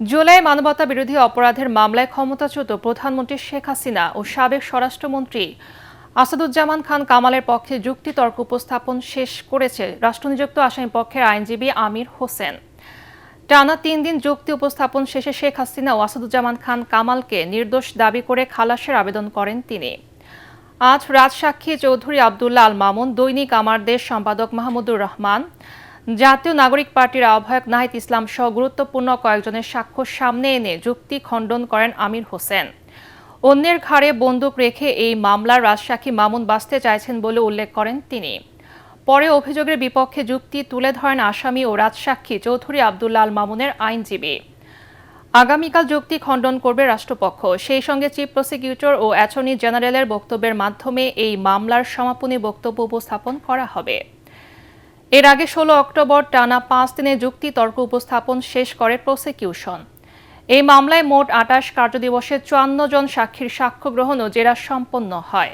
জুলাই মানবতা বিরোধী অপরাধের মামলায় ক্ষমতাচ্যুত প্রধানমন্ত্রী শেখ হাসিনা ও সাবেক স্বরাষ্ট্রমন্ত্রী আসাদুজ্জামান খান কামালের পক্ষে যুক্তিতর্ক উপস্থাপন শেষ করেছে রাষ্ট্রনিযুক্ত আসামি পক্ষের আইনজীবী আমির হোসেন। টানা তিন দিন যুক্তি উপস্থাপন শেষে শেখ হাসিনা ও আসাদুজ্জামান খান কামালকে নির্দোষ দাবি করে খালাসের আবেদন করেন তিনি। আজ রাজসাক্ষী চৌধুরী আবদুল্লাহ আল মামুন, দৈনিক আমার দেশ সম্পাদক মাহমুদুর রহমান জাতীয় নাগরিক পার্টির আহ্বায়ক নাহিদ ইসলাম সহ গুরুত্বপূর্ণ কয়েকজনের সাক্ষ্য সামনে এনে যুক্তি খণ্ডন করেন আমির হোসেন। অন্যের ঘাড়ে বন্দুক রেখে এই মামলার রাজসাক্ষী মামুন বাঁচতে চাইছেন বলে উল্লেখ করেন তিনি। পরে অভিযোগের বিপক্ষে যুক্তি তুলে ধরেন আসামি ও রাজসাক্ষী চৌধুরী আবদুল্লাহ আল মামুনের আইনজীবী। আগামীকাল যুক্তি খণ্ডন করবে রাষ্ট্রপক্ষ। সেই সঙ্গে চিফ প্রসিকিউটর ও অ্যাটর্নি জেনারেলের বক্তব্যের মাধ্যমে এই মামলার সমাপনী বক্তব্য উপস্থাপন করা হবে। এর আগে ষোলো অক্টোবর টানা পাঁচ দিনে যুক্তিতর্ক উপস্থাপন শেষ করে প্রসিকিউশন। এই মামলায় মোট আটাশ কার্যদিবসে চুয়ান্ন জন সাক্ষীর সাক্ষ্য গ্রহণ ও জেরা সম্পন্ন হয়।